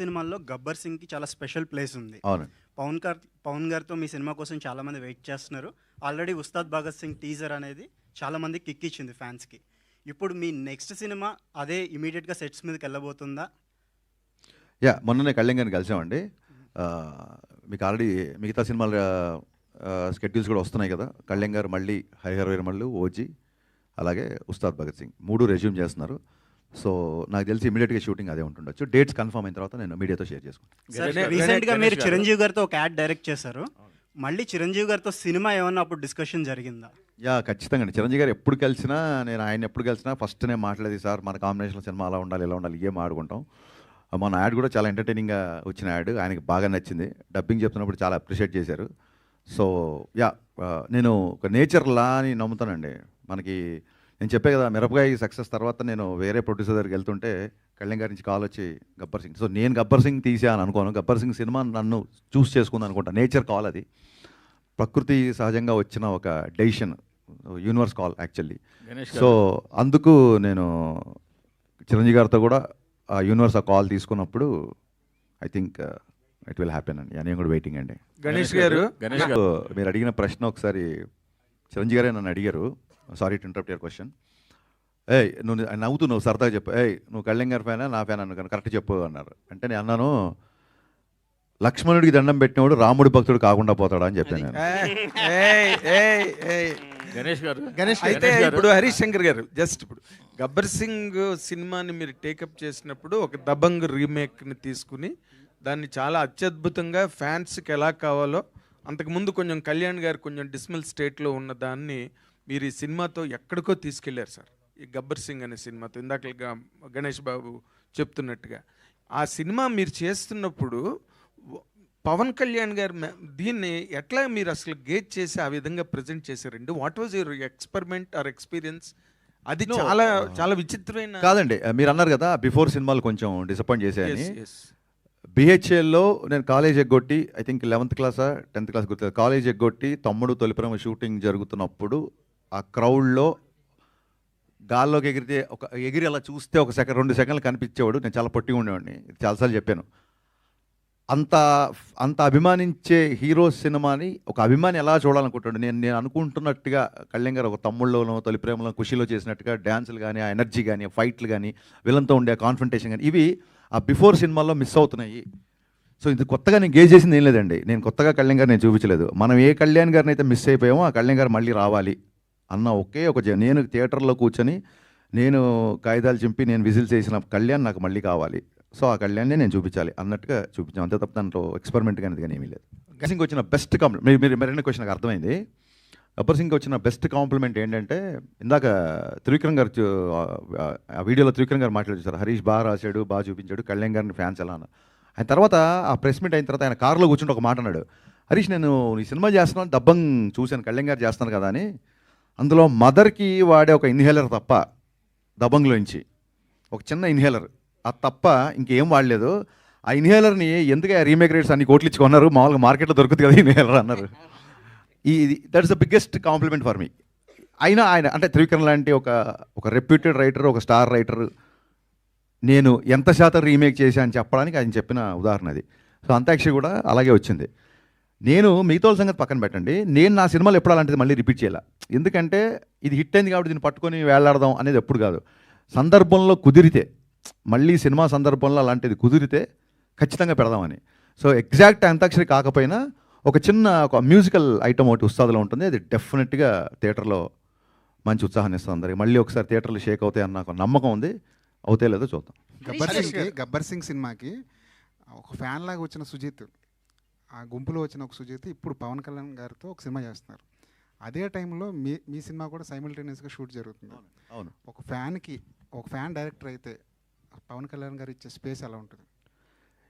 సినిమాల్లో గబ్బర్ సింగ్కి చాలా special place ఉంది. పవన్ గార్ పవన్ గారితో మీ సినిమా కోసం చాలా మంది వెయిట్ చేస్తున్నారు. ఆల్రెడీ ఉస్తాద్ భగత్ సింగ్ టీజర్ అనేది చాలా మంది కిక్ ఇచ్చింది ఫ్యాన్స్కి. ఇప్పుడు మీ నెక్స్ట్ సినిమా అదే ఇమీడియట్గా సెట్స్ మీదకి వెళ్ళబోతుందా? యా మొన్ననే కళ్యాణ్ గారిని కలిసామండి మీకు ఆల్రెడీ మిగతా సినిమాల స్కెడ్యూల్స్ కూడా వస్తున్నాయి కదా. కళ్యాణ్ గారు మళ్ళీ హరిహర వీరమల్లు ఓజీ అలాగే ఉస్తాద్ భగత్ సింగ్. మూడు రెజ్యూమ్ చేస్తున్నారు. సో నాకు తెలిసి ఇమీడియట్గా షూటింగ్ అదే ఉంటుండొచ్చు. డేట్స్ కన్ఫర్మ్ అయిన తర్వాత నేను మీడియాతో షేర్ చేసుకుంటాను రీసెంట్గా మీరు గారు. చిరంజీవి గారితో ఒక యాడ్ డైరెక్ట్ చేశారు. మళ్ళీ చిరంజీవి గారితో సినిమా ఏమన్నా అప్పుడు డిస్కషన్ జరిగిందా? యా ఖచ్చితంగా అండి. చిరంజీవి గారు ఎప్పుడు కలిసినా నేను ఆయన ఎప్పుడు కలిసినా ఫస్ట్ నేను మాట్లాడేది సార్ మన కాంబినేషన్ సినిమా అలా ఉండాలి ఇలా ఉండాలి ఇవే ఆడుకుంటాం? మన యాడ్ కూడా చాలా ఎంటర్టైనింగ్గా వచ్చిన యాడ్. ఆయనకి బాగా నచ్చింది. డబ్బింగ్ చెప్తున్నప్పుడు చాలా అప్రిషియేట్ చేశారు. సో యా నేను ఒక నేచర్ లా అని నమ్ముతానండి. మనకి నేను చెప్పే కదా మిరపకాయ సక్సెస్ తర్వాత నేను వేరే ప్రొడ్యూసర్ దగ్గరికి వెళ్తుంటే కళ్యాణ్ గారి నుంచి కాల్ వచ్చి గబ్బర్ సింగ్. సో నేను గబ్బర్ సింగ్ తీసా అని అనుకోను. గబ్బర్ సింగ్ సినిమా నన్ను చూస్ చేసుకుంది అనుకుంటా. నేచర్ కాల్ అది. ప్రకృతి సహజంగా వచ్చిన ఒక decision universe call actually. So అందుకు నేను చిరంజీవి గారితో కూడా ఆ యూనివర్స్ ఆ కాల్ తీసుకున్నప్పుడు I think it will happen అండి నేను కూడా వెయిటింగ్ అండి. గణేష్ గారు. గణేష్ మీరు అడిగిన ప్రశ్న ఒకసారి చిరంజీవి గారే నన్ను అడిగారు. Sorry to interrupt your question ఏయ్ నువ్వు ఆయన నవ్వుతూ నువ్వు సరదాగా చెప్పు. ఏయ్ నువ్వు కళ్యాణ్ గారి ఫ్యానా నా ఫ్యాన్? అన్న కరెక్ట్ చెప్పు అన్నారు. అంటే నేను అన్నాను లక్ష్మణుడికి దండం పెట్టినవాడు రాముడి భక్తుడు కాకుండా పోతాడా అని చెప్పాను నేను. ఏయ్, ఏయ్, ఏయ్. గణేష్ గారు. గణేష్ అయితే ఇప్పుడు హరీష్ శంకర్ గారు జస్ట్ ఇప్పుడు గబ్బర్ సింగ్ సినిమాని మీరు టేకప్ చేసినప్పుడు ఒక దబంగ్ రీమేక్ని తీసుకుని దాన్ని చాలా అత్యద్భుతంగా ఫ్యాన్స్కి ఎలా కావాలో అంతకుముందు కొంచెం కళ్యాణ్ గారు కొంచెం డిస్మల్ స్టేట్లో ఉన్న దాన్ని మీరు ఈ సినిమాతో ఎక్కడికో తీసుకెళ్ళారు సార్. ఈ గబ్బర్ సింగ్ అనే సినిమాతో ఇందాక గణేష్ బాబు చెప్తున్నట్టుగా. ఆ సినిమా మీరు చేస్తున్నప్పుడు పవన్ కళ్యాణ్ గారు దీన్ని ఎట్లా మీరు అసలు గేట్ చేసి ఆ విధంగా ప్రజెంట్ చేశారండి? What was your experiment or experience అది చాలా చాలా విచిత్రమైన కాదండి. మీరు అన్నారు కదా బిఫోర్ సినిమాలు కొంచెం డిసప్పాయింట్ చేశాయని. Yes, yes. బిహెచ్ఎల్లో నేను కాలేజ్ ఎగ్గొట్టి ఐ థింక్ లెవెంత్ క్లాసా టెన్త్ క్లాస్ గుర్తు కాలేజ్ ఎగ్గొట్టి తమ్ముడు తొలిప్రేమ షూటింగ్ జరుగుతున్నప్పుడు ఆ క్రౌడ్లో గాల్లోకి ఎగిరితే ఒక ఎగిరి అలా చూస్తే ఒక సెకండ్ రెండు సెకండ్లు కనిపించేవాడు. నేను చాలా పొట్టిగా ఉండేవాడిని. చాలాసార్లు చెప్పాను. అంత అంత అభిమానించే హీరో సినిమాని ఒక అభిమాని ఎలా చూడాలనుకుంటాడు? నేను నేను అనుకుంటున్నట్టుగా కళ్యాణ్ గారు ఒక తమ్ముళ్ళలోనో తొలి ప్రేమలో ఖుషిలో చేసినట్టుగా డ్యాన్సులు కానీ ఆ ఎనర్జీ కానీ ఆ ఫైట్లు కానీ విలన్తో ఉండే కాన్ఫంటేషన్ కానీ ఇవి ఆ బిఫోర్ సినిమాల్లో మిస్ అవుతున్నాయి. సో ఇది కొత్తగా నేను గేజ్ చేసింది ఏం లేదండి. నేను కొత్తగా కళ్యాణ్ గారు నేను చూపించలేదు. మనం ఏ కళ్యాణ్ గారిని అయితే మిస్ అయిపోయామో ఆ కళ్యాణ్ గారు మళ్ళీ రావాలి. అన్న ఒకే ఒక జ- నేను థియేటర్లో కూర్చొని నేను కాగితాలు చింపి నేను విజిల్స్ చేసిన కళ్యాణ్ నాకు మళ్ళీ కావాలి. సో ఆ కళ్యాణ్నే నేను చూపించాలి. అన్నట్టుగా చూపించాం. అంతే తప్ప దాంట్లో ఎక్స్పెరిమెంట్ కానీ కానీ ఏమీ లేదు. గబ్బర్ వచ్చిన బెస్ట్ కాంప్లిమెంట్ మీరు మీరు మరిన్న క్వశ్చన్ నాకు అర్థమైంది. గబ్బర్ సింగ్ వచ్చిన బెస్ట్ కాంప్లిమెంట్ ఏంటంటే ఇందాక త్రివిక్రమ్ గారు చూ- ఆ- వీడియోలో త్రివిక్రమ్ గారు మాట్లాడుతారు హరీష్ బాగా రాశాడు బాగా చూపించాడు కళ్యాణ్ గారిని ఫ్యాన్స్ ఎలా అన్న. ఆయన తర్వాత ఆ ప్రెస్ మీట్ అయిన తర్వాత ఆయన కారులో కూర్చుంటే ఒక మాట అన్నాడు. హరీష్ నేను ఈ సినిమా చేస్తున్నాను దబ్బం చూశాను కళ్యాణ్ గారు చేస్తాను కదా అని. అందులో మదర్కి వాడే ఒక ఇన్హేలర్ తప్ప దబంగ్లోంచి ఒక చిన్న ఇన్హేలర్. అది తప్ప ఇంకేం వాడలేదు. ఆ ఇన్హేలర్ని ఎందుకు రీమేక్ రేట్స్ అన్ని కోట్లు ఇచ్చుకున్నారు మామూలుగా మార్కెట్లో దొరుకుతుంది కదా ఇన్హేలర్ అన్నారు. ఈ that is the biggest compliment for me. అయినా ఆయన అంటే త్రివిక్రమ్ లాంటి ఒక ఒక రెప్యూటెడ్ రైటర్ ఒక స్టార్ రైటర్ నేను ఎంత శాతం రీమేక్ చేశాను చెప్పడానికి ఆయన చెప్పిన ఉదాహరణ అది. సో అంతాక్షరి కూడా అలాగే వచ్చింది. నేను మిగతా సంగతి పక్కన పెట్టండి. నేను నా సినిమాలు ఎప్పుడు అలాంటిది మళ్ళీ రిపీట్ చేయాల. ఎందుకంటే ఇది హిట్ అయింది కాబట్టి దీన్ని పట్టుకొని వేలాడదాం అనేది ఎప్పుడు కాదు. సందర్భంలో కుదిరితే మళ్ళీ సినిమా సందర్భంలో అలాంటిది కుదిరితే ఖచ్చితంగా పెడదామని. సో ఎగ్జాక్ట్ అంతాక్షరి కాకపోయినా ఒక చిన్న ఒక మ్యూజికల్ ఐటమ్ ఒకటి ఉస్తాదులో ఉంటుంది. అది డెఫినెట్గా థియేటర్లో మంచి ఉత్సాహాన్ని ఇస్తుంది అందరికి. మళ్ళీ ఒకసారి థియేటర్లు షేక్ అవుతాయి అన్న ఒక నమ్మకం ఉంది. అవుతే లేదో చూద్దాం. గబ్బర్ సింగ్కి గబ్బర్ సింగ్ సినిమాకి ఒక ఫ్యాన్ లాగా వచ్చిన సుజిత్. ఆ గుంపులో వచ్చిన ఒక సుజిత్ ఇప్పుడు పవన్ కళ్యాణ్ గారితో ఒక సినిమా చేస్తున్నారు. అదే టైంలో మీ మీ సినిమా కూడా సైమిల్టేనియస్గా షూట్ జరుగుతుంది. అవును. ఒక ఫ్యాన్కి ఒక ఫ్యాన్ డైరెక్టర్ అయితే పవన్ కళ్యాణ్ గారు ఇచ్చే స్పేస్ ఎలా ఉంటుంది?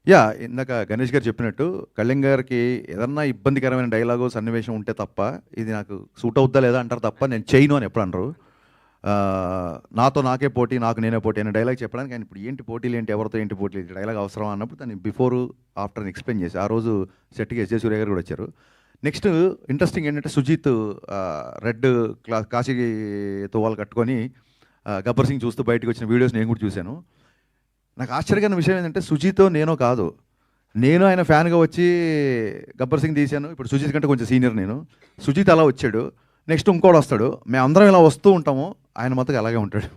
యా ఇందాక గణేష్ గారు చెప్పినట్టు కళ్యాణ్ గారికి ఏదన్నా ఇబ్బందికరమైన డైలాగు సన్నివేశం ఉంటే తప్ప ఇది నాకు సూట్ అవుద్దా లేదా అంటారు తప్ప నేను చేయను అని ఎప్పుడు అనరు. నాతో నాకే పోటీ నాకు నేనే పోటీ అనే డైలాగ్ చెప్పడానికి ఆయన ఇప్పుడు ఏంటి పోటీలు ఏంటి ఎవరితో ఏంటి పోటీలు ఏంటి డైలాగ్ అవసరం అన్నప్పుడు దాన్ని బిఫోర్ ఆఫ్టర్ ఎక్స్ప్లెయిన్ చేసి ఆ రోజు సెట్కి ఎస్ సూర్య గారు కూడా వచ్చారు. నెక్స్ట్ ఇంట్రెస్టింగ్ ఏంటంటే సుజీత్ రెడ్ క్లా కాశీ తువాలు కట్టుకొని గబ్బర్ సింగ్ చూస్తూ బయటకు వచ్చిన వీడియోస్ నేను కూడా చూశాను. నాకు ఆశ్చర్యకరమైన విషయం ఏంటంటే సుజీతో నేనో కాదు. నేను ఆయన ఫ్యాన్గా వచ్చి గబ్బర్ సింగ్ తీశాను. ఇప్పుడు సుజీత్ కంటే కొంచెం సీనియర్ నేను. సుజీత్ అలా వచ్చాడు. నెక్స్ట్ ఇంకోటి వస్తాడు. మేము అందరం ఇలా వస్తూ ఉంటాము. ఆయన మొత్తం అలాగే ఉంటాడు.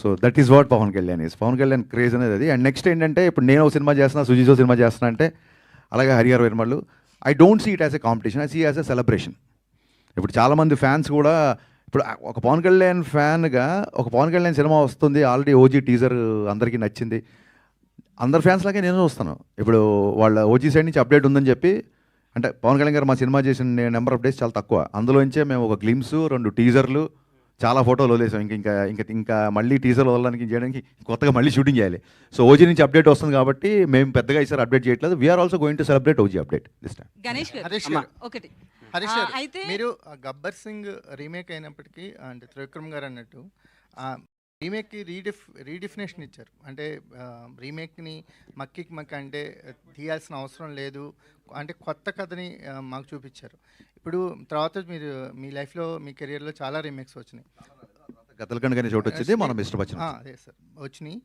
So that is what Pawan Kalyan is Pawan Kalyan craze అనేది అది. అండ్ నెక్స్ట్ ఏంటంటే ఇప్పుడు నేను ఒక సినిమా చేస్తున్నా సుజీత్ ఒక సినిమా చేస్తున్నా అంటే అలాగే Harihara Veeramallu I don't see it as a competition I see as a celebration ఇప్పుడు చాలామంది ఫ్యాన్స్ కూడా ఇప్పుడు ఒక పవన్ కళ్యాణ్ ఫ్యాన్గా ఒక పవన్ కళ్యాణ్ సినిమా వస్తుంది. ఆల్రెడీ ఓజీ టీజర్ అందరికీ నచ్చింది. అందరు ఫ్యాన్స్ లాగే నేను చూస్తాను. ఇప్పుడు వాళ్ళ ఓజీ సైడ్ నుంచి అప్డేట్ ఉందని చెప్పి అంటే పవన్ కళ్యాణ్ గారు మా సినిమా చేసిన నెంబర్ ఆఫ్ డేస్ చాలా తక్కువ. అందులోంచే మేము ఒక గ్లిమ్స్ రెండు టీజర్లు చాలా ఫోటోలు వదిలేసాం. ఇంకా ఇంకా ఇంకా ఇంకా మళ్ళీ టీజర్లు వదలడానికి చేయడానికి కొత్తగా మళ్ళీ షూటింగ్ చేయాలి. సో ఓజీ నుంచి అప్డేట్ వస్తుంది కాబట్టి మేము పెద్దగా ఈసారి అప్డేట్ చేయట్లేదు. We are also going to celebrate OG update this time Ganesh garu. Harish అమ్మా, గారు. ఒకటి. హరీష్ అయితే మీరు గబ్బర్ సింగ్ రీమేక్ అయినప్పటికీ అంటే త్రివిక్రమ్ గారు అన్నట్టు ఆ రీమేక్కి రీడిఫ్ రీడిఫినేషన్ ఇచ్చారు. అంటే రీమేక్ని మక్కికి మక్క అంటే తీయాల్సిన అవసరం లేదు. అంటే కొత్త కథని మాకు చూపించారు. ఇప్పుడు తర్వాత మీరు మీ లైఫ్లో మీ కెరియర్లో చాలా రీమేక్స్ వచ్చినాయి. గతలకండ చోటు వచ్చింది మనం ఇష్టపచ్చిన అదే సార్ వచ్చినాయి.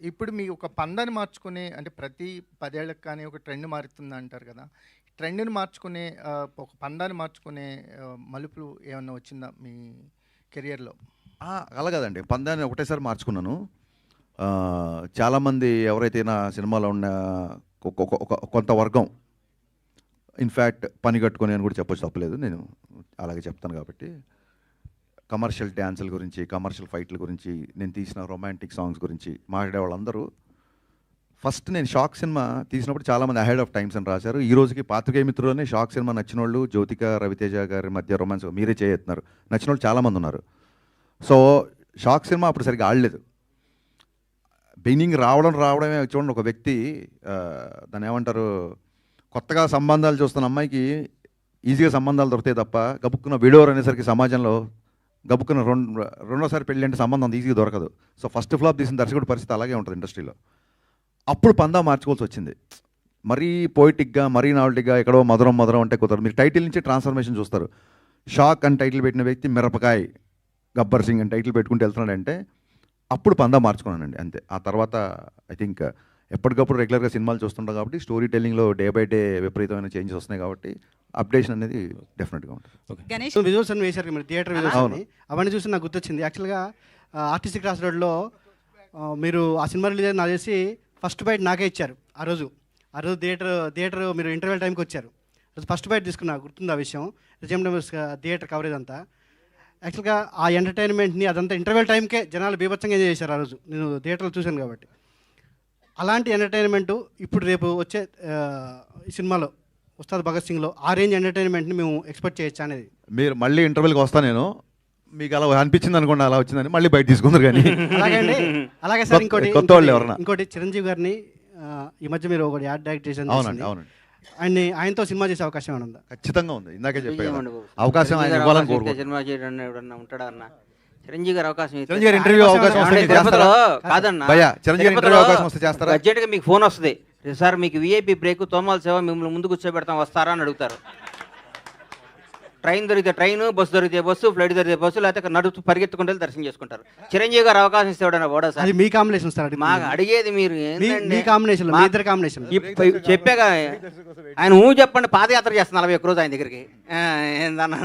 ఇప్పుడు మీ ఒక పందాన్ని మార్చుకునే అంటే ప్రతి పదేళ్ళకి కానీ ఒక ట్రెండ్ మారుతుంది అంటారు కదా. ట్రెండ్ని మార్చుకునే ఒక పందాన్ని మార్చుకునే మలుపులు ఏమన్నా వచ్చిందా మీ కెరియర్లో? అలా కాదండి పందాన్ని ఒకటేసారి మార్చుకున్నాను. చాలామంది ఎవరైతే నా సినిమాలో ఉన్న ఒక- కొంత వర్గం ఇన్ఫ్యాక్ట్ పని కట్టుకొని అని కూడా చెప్పచ్చు తప్పలేదు. నేను అలాగే చెప్తాను కాబట్టి. కమర్షియల్ డ్యాన్సుల గురించి కమర్షియల్ ఫైట్ల గురించి నేను తీసిన రొమాంటిక్ సాంగ్స్ గురించి మాట్లాడే వాళ్ళందరూ ఫస్ట్ నేను షాక్ సినిమా తీసినప్పుడు చాలామంది అహెడ్ ఆఫ్ టైమ్స్ అని రాశారు. ఈ రోజుకి పాత్రికేయ మిత్రులనే షాక్ సినిమా నచ్చిన వాళ్ళు జ్యోతిక రవితేజ గారి మధ్య రొమాన్స్ మీరే చేస్తున్నారు నచ్చిన వాళ్ళు చాలామంది ఉన్నారు. సో షాక్ సినిమా అప్పుడు సరిగ్గా ఆడలేదు. బిగినింగ్ రావడం రావడమే చూడండి ఒక వ్యక్తి దాని దాన్ని ఏమంటారు కొత్తగా సంబంధాలు చూస్తున్న అమ్మాయికి ఈజీగా సంబంధాలు దొరుకుతాయి తప్ప గబుక్కున్న విడోర్ అనేసరికి సమాజంలో గబుక్కున్న రెండు రెండోసారి పెళ్ళి అంటే సంబంధం అంత ఈజీగా దొరకదు. సో ఫస్ట్ ఫ్లాప్ తీసిన దర్శకుడి పరిస్థితి అలాగే ఉంటుంది ఇండస్ట్రీలో. అప్పుడు పందా మార్చుకోవాల్సి వచ్చింది. మరీ పోయిటిక్గా మరీ నావల్టిక్గా ఎక్కడో మధురం మధురం అంటే కుదరదు. మీరు టైటిల్ నుంచి ట్రాన్స్ఫర్మేషన్ చూస్తారు. షాక్ అని టైటిల్ పెట్టిన వ్యక్తి మిరపకాయ. గబ్బర్ సింగ్ అని టైటిల్ పెట్టుకుంటూ వెళ్తున్నాడంటే అప్పుడు పందా మార్చుకున్నానండి అంతే. ఆ తర్వాత ఐ థింక్ ఎప్పటికప్పుడు రెగ్యులర్గా సినిమాలు చూస్తుంటాం కాబట్టి స్టోరీ టెల్లింగ్లో డే బై డే విపరీతమైన చేంజెస్ వస్తున్నాయి కాబట్టి అప్డేషన్ అనేది డెఫినెట్గా ఉంటుంది. గణేష్ విజువల్స్ అని వేశారు మీరు థియేటర్ విజువల్స్ అవును. అని అవన్నీ చూసి నాకు గుర్తొచ్చింది. యాక్చువల్గా ఆర్టిస్టిక్ క్రాస్ రోడ్లో మీరు ఆ సినిమా రిలీజ్ అయిన చేసి ఫస్ట్ బైట్ నాకే ఇచ్చారు ఆ రోజు. ఆ రోజు థియేటర్ థియేటర్ మీరు ఇంటర్వెల్ టైంకి వచ్చారు. ఫస్ట్ బైట్ తీసుకున్నా గుర్తుంది ఆ విషయం? రిజమ్ థియేటర్ కవరేజ్ అంతా. యాక్చువల్గా ఆ ఎంటర్టైన్మెంట్ని అదంతా ఇంటర్వెల్ టైంకే జనాలు బీభత్సంగా ఎంజాయ్ చేశారు ఆ రోజు. నేను థియేటర్లో చూశాను కాబట్టి. అలాంటి ఎంటర్టైన్మెంట్ ఇప్పుడు రేపు వచ్చే సినిమాలో ఉస్తాద్ భగత్ సింగ్లో ఆ రేంజ్ ఎంటర్టైన్మెంట్ని మేము ఎక్స్పెక్ట్ చేయొచ్చు అనేది. మీరు మళ్ళీ ఇంటర్వెల్కి వస్తా నేను. మీకు అలా అనిపించింది అనుకోండి అలా వచ్చిందని మళ్ళీ బయట తీసుకుందరు కానీ. అలాగే అండి. అలాగే సార్ ఇంకోటి? ఇంకోటి చిరంజీవి గారిని ఈ మధ్య మీరు ఒకటి యాడ్ డైరెక్ట్ చేసిన అవునండి అవునండి. ఆయన్ని ఆయనతో సినిమా చేసే అవకాశం ఏమైనా ఉందా? ఖచ్చితంగా ఉంది. ఇందాకే చెప్పాను. అవకాశం ఆయన ఇవ్వాలని కోరుకుంటున్నాను సినిమా చేయడం ఎవడన్నా ఉంటాడా అన్న? చిరంజీవి గారు అవకాశం ఇస్తే- చిరంజీవి గారి ఇంటర్వ్యూ అవకాశం వస్తే చేస్తారా? కాదన్న. భయ్యా, చిరంజీవి గారి ఇంటర్వ్యూ అవకాశం వస్తే చేస్తారా? బడ్జెట్గా మీకు ఫోన్ వస్తుంది. సార్ మీకు విఐపి బ్రేక్ తోమాల సేవ మిమ్మల్ని ముందు కూర్చోబెడతాం వస్తారా అని అడుగుతారు. ట్రైన్ దొరికితే ట్రైన్ బస్సు దొరికితే బస్సు ఫ్లైట్ దొరికితే బస్సు లేకపోతే నడుస్తూ పరిగెత్తుకుంటూ దర్శనం చేసుకుంటారు. చిరంజీవి గారు అవకాశం ఇస్తే ఎవడన్నా పోడా సార్? అది మీ కాంబినేషన్ సార్ మాకు అడిగేది మీరు మీ కాంబినేషన్ మీ ఇద్దరు కాంబినేషన్ చెప్పాగా ఆయన ఊ చెప్పండి పాదయాత్ర చేస్తాను నలభై ఒక్క రోజు ఆయన దగ్గరికి. ఏందన్నా